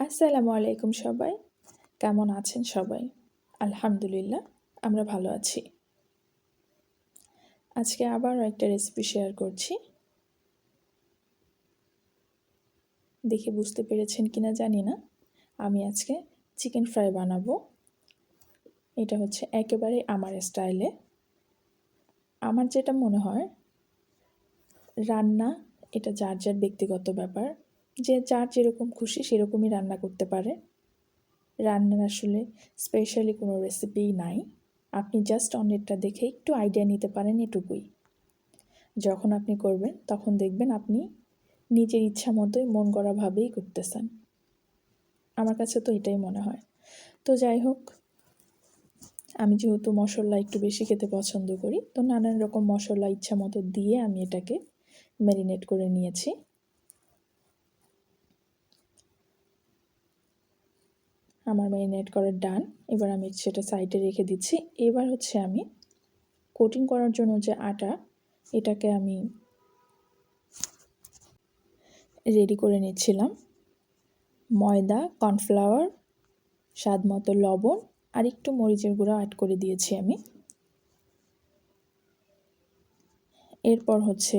আসসালামু আলাইকুম সবাই। কেমন আছেন সবাই? আলহামদুলিল্লাহ, আমরা ভালো আছি। আজকে আবারও একটা রেসিপি শেয়ার করছি। দেখে বুঝতে পেরেছেন কিনা জানি না। আমি আজকে চিকেন ফ্রাই বানাবো। এটা হচ্ছে একেবারে আমার স্টাইলে আমার যেটা মনে হয়, রান্না এটা যার যার ব্যক্তিগত ব্যাপার। যে যার যেরকম খুশি সেরকমই রান্না করতে পারে। রান্নার আসলে স্পেশালি কোনো রেসিপিই নাই। আপনি জাস্ট অনেকটা দেখে একটু আইডিয়া নিতে পারেন এটুকুই। যখন আপনি করবেন, তখন দেখবেন আপনি নিজের ইচ্ছা মতোই মন গড়াভাবেই করতেছেন। আমার কাছে তো এটাই মনে হয়। তো যাই হোক, আমি যেহেতু মশলা একটু বেশি খেতে পছন্দ করি, তো নানান রকম মশলা ইচ্ছা মতো দিয়ে আমি এটাকে ম্যারিনেট করে নিয়েছি। আমার ম্যারিনেট করার ডান, এবার আমি সেটা সাইডে রেখে দিচ্ছি। এবার হচ্ছে আমি কোটিং করার জন্য যে আটা, এটাকে আমি রেডি করে নিচ্ছিলাম। ময়দা, কর্নফ্লাওয়ার, স্বাদ মতো লবণ, আর একটু মরিচের গুঁড়া অ্যাড করে দিয়েছি আমি। এরপর হচ্ছে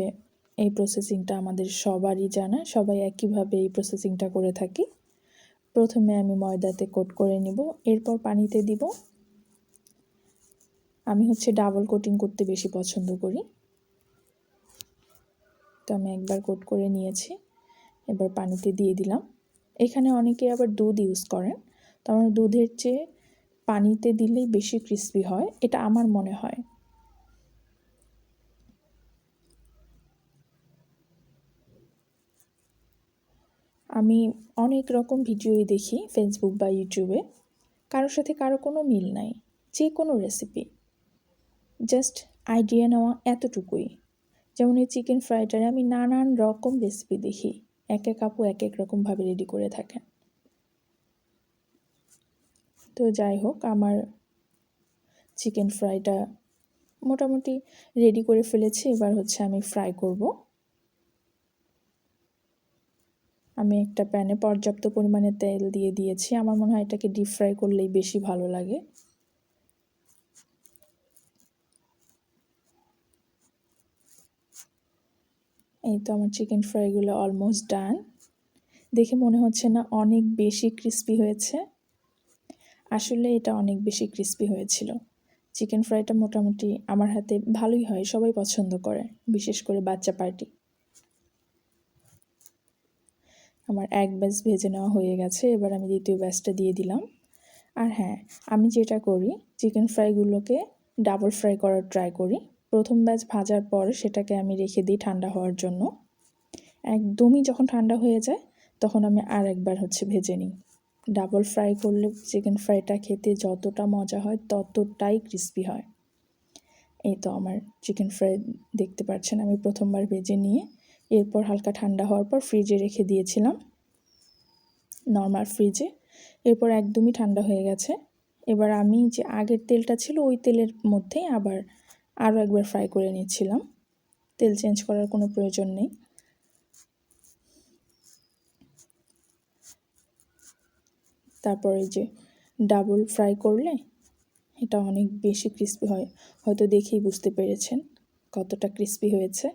এই প্রসেসিংটা আমাদের সবারই জানা, সবাই একইভাবে এই প্রসেসিংটা করে থাকি। প্রথমে আমি ময়দাতে কোট করে নিব, এরপর পানিতে দিব। আমি হচ্ছে ডাবল কোটিং করতে বেশি পছন্দ করি। তো আমি একবার কোট করে নিয়েছি, এবার পানিতে দিয়ে দিলাম। এখানে অনেকে আবার দুধ ইউজ করেন, তো আমার দুধের চেয়ে পানিতে দিলেই বেশি ক্রিস্পি হয়, এটা আমার মনে হয়। আমি অনেক রকম ভিডিওই দেখি ফেসবুক বা ইউটিউবে কারোর সাথে কারও কোনো মিল নাই, যে কোনো রেসিপি জাস্ট আইডিয়া নেওয়া এতটুকুই। যেমন এই চিকেন ফ্রাইডারে আমি নানান রকম রেসিপি দেখি, এক এক আপু এক এক রকমভাবে রেডি করে থাকেন। তো যাই হোক, আমার চিকেন ফ্রাইটা মোটামুটি রেডি করে ফেলেছি, এবার হচ্ছে আমি ফ্রাই করব। আমি একটা প্যানে পর্যাপ্ত পরিমাণে তেল দিয়ে দিয়েছি। আমার মনে হয় এটাকে ডিপ ফ্রাই করলেই বেশি ভালো লাগে। এই তো আমার চিকেন ফ্রাইগুলো অলমোস্ট ডান দেখে মনে হচ্ছে না অনেক বেশি ক্রিস্পি হয়েছে। আসলে এটা অনেক বেশি ক্রিস্পি হয়েছিল। চিকেন ফ্রাইটা মোটামুটি আমার হাতে ভালোই হয়, সবাই পছন্দ করে, বিশেষ করে বাচ্চা পার্টি আমার এক ব্যাচ ভেজে নেওয়া হয়ে গেছে, এবার আমি দ্বিতীয় ব্যাচটা দিয়ে দিলাম। আর হ্যাঁ আমি যেটা করি চিকেন ফ্রাইগুলোকে ডাবল ফ্রাই করার ট্রাই করি। প্রথম ব্যাচ ভাজার পর সেটাকে আমি রেখে দিই ঠান্ডা হওয়ার জন্য। একদমই যখন ঠান্ডা হয়ে যায়, তখন আমি আর একবার হচ্ছে ভেজে নিই। ডাবল ফ্রাই করলে চিকেন ফ্রাইটা খেতে যতটা মজা হয়, ততটাই ক্রিস্পি হয়। এই তো আমার চিকেন ফ্রাই দেখতে পাচ্ছেন, আমি প্রথমবার ভেজে নিয়ে এরপর হালকা ঠান্ডা হওয়ার পর ফ্রিজে রেখে দিয়েছিলাম। নর্মাল ফ্রিজে এরপর একদমই ঠান্ডা হয়ে গেছে। এবার আমি যে আগের তেলটা ছিল, ওই তেলের মধ্যেই আবার আরও একবার ফ্রাই করে নিচ্ছিলাম তেল চেঞ্জ করার কোনো প্রয়োজন নেই। তারপর যে ডাবল ফ্রাই করলে, এটা অনেক বেশি ক্রিস্পি হয়। হয়তো দেখেই বুঝতে পেরেছেন কতটা ক্রিস্পি হয়েছে।